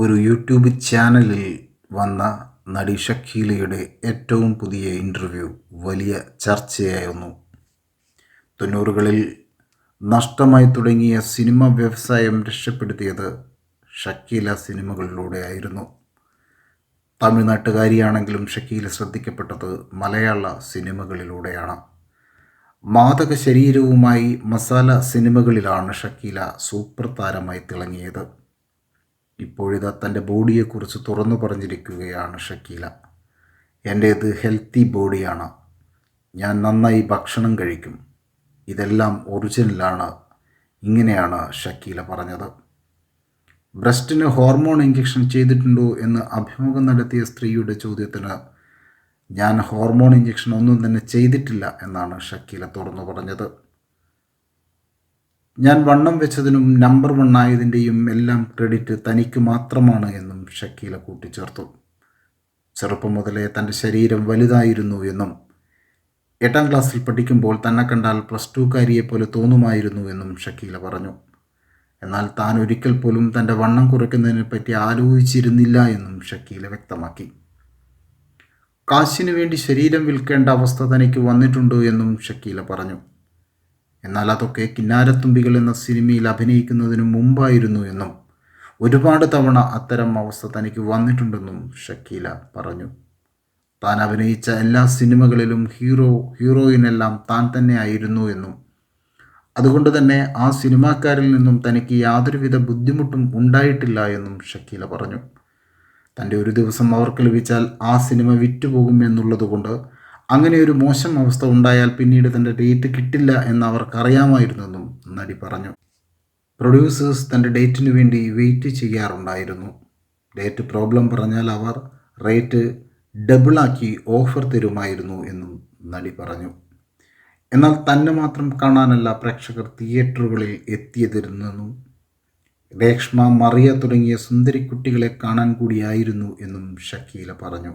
ഒരു യൂട്യൂബ് ചാനലിൽ വന്ന നടി ഷക്കീലയുടെ ഏറ്റവും പുതിയ ഇന്റർവ്യൂ വലിയ ചർച്ചയായിരുന്നു. തൊണ്ണൂറുകളിൽ നഷ്ടമായി തുടങ്ങിയ സിനിമ വ്യവസായം രക്ഷപ്പെടുത്തിയത് ഷക്കീല സിനിമകളിലൂടെ ആയിരുന്നു. തമിഴ്നാട്ടുകാരിയാണെങ്കിലും ഷക്കീല ശ്രദ്ധിക്കപ്പെട്ടത് മലയാള സിനിമകളിലൂടെയാണ്. മാതക ശരീരവുമായി മസാല സിനിമകളിലാണ് ഷക്കീല സൂപ്പർ താരമായി തിളങ്ങിയത്. ഇപ്പോഴിതാ തന്റെ ബോഡിയെക്കുറിച്ച് തുറന്നു പറഞ്ഞിരിക്കുകയാണ് ഷക്കീല. എന്റേത് ഹെൽത്തി ബോഡിയാണ്. ഞാൻ നന്നായി ഭക്ഷണം കഴിക്കും. ഇതെല്ലാം ഒറിജിനലാണ് ഇങ്ങനെയാണ് ഷക്കീല പറഞ്ഞത്. ബ്രസ്റ്റിന് ഹോർമോൺ ഇഞ്ചക്ഷൻ ചെയ്തിട്ടുണ്ടോ എന്ന് അഭിമുഖം നടത്തിയ സ്ത്രീയുടെ ചോദ്യത്തിന് ഞാൻ ഹോർമോൺ ഇഞ്ചക്ഷൻ ഒന്നും തന്നെ ചെയ്തിട്ടില്ല എന്നാണ് ഷക്കീല തുറന്നു പറഞ്ഞത്. ഞാൻ വണ്ണം വെച്ചതിനും നമ്പർ വൺ ആയതിന്റെയും എല്ലാം ക്രെഡിറ്റ് തനിക്ക് മാത്രമാണ് എന്നും ഷക്കീല കൂട്ടിച്ചേർത്തു. ചെറുപ്പം മുതലേ തന്റെ ശരീരം വലുതായിരുന്നു എന്നും എട്ടാം ക്ലാസ്സിൽ പഠിക്കുമ്പോൾ തന്നെ കണ്ടാൽ പ്ലസ് ടുക്കാരിയെ പോലെ തോന്നുമായിരുന്നു എന്നും ഷക്കീല പറഞ്ഞു. എന്നാൽ താൻ ഒരിക്കൽ പോലും തന്റെ വണ്ണം കുറയ്ക്കുന്നതിനെ പറ്റി ആലോചിച്ചിരുന്നില്ല എന്നും ഷക്കീല വ്യക്തമാക്കി. കാശിനു വേണ്ടി ശരീരം വിൽക്കേണ്ട അവസ്ഥ തനിക്ക് വന്നിട്ടുണ്ട് എന്നും ഷക്കീല പറഞ്ഞു. എന്നാൽ അതൊക്കെ കിന്നാരത്തുമ്പികൾ എന്ന സിനിമയിൽ അഭിനയിക്കുന്നതിന് മുമ്പായിരുന്നു എന്നും ഒരുപാട് തവണ അത്തരം അവസ്ഥ തനിക്ക് വന്നിട്ടുണ്ടെന്നും ഷക്കീല പറഞ്ഞു. താൻ അഭിനയിച്ച എല്ലാ സിനിമകളിലും ഹീറോ ഹീറോയിനെല്ലാം താൻ തന്നെ ആയിരുന്നു എന്നും. അതുകൊണ്ട് തന്നെ ആ സിനിമാക്കാരിൽ നിന്നും തനിക്ക് യാതൊരുവിധ ബുദ്ധിമുട്ടും ഉണ്ടായിട്ടില്ല എന്നും ഷക്കീല പറഞ്ഞു. തന്റെ ഒരു ദിവസം അവർക്ക് ലഭിച്ചാൽ ആ സിനിമ വിറ്റുപോകും എന്നുള്ളതുകൊണ്ട് അങ്ങനെ ഒരു മോശം അവസ്ഥ ഉണ്ടായാൽ പിന്നീട് തന്റെ ഡേറ്റ് കിട്ടില്ല എന്ന് അവർക്കറിയാമായിരുന്നെന്നും നടി പറഞ്ഞു. പ്രൊഡ്യൂസേഴ്സ് തന്റെ ഡേറ്റിനു വേണ്ടി വെയിറ്റ് ചെയ്യാറുണ്ടായിരുന്നു. ഡേറ്റ് പ്രോബ്ലം പറഞ്ഞാൽ അവർ റേറ്റ് ഡബിളാക്കി ഓഫർ തരുമായിരുന്നു എന്നും നടി പറഞ്ഞു. എന്നാൽ തന്നെ മാത്രം കാണാനല്ല പ്രേക്ഷകർ തിയേറ്ററുകളിൽ എത്തിയതിരുന്നെന്നും രേഷ്മ മറിയ തുടങ്ങിയ സുന്ദരിക്കുട്ടികളെ കാണാൻ കൂടിയായിരുന്നു എന്നും ഷക്കീല പറഞ്ഞു.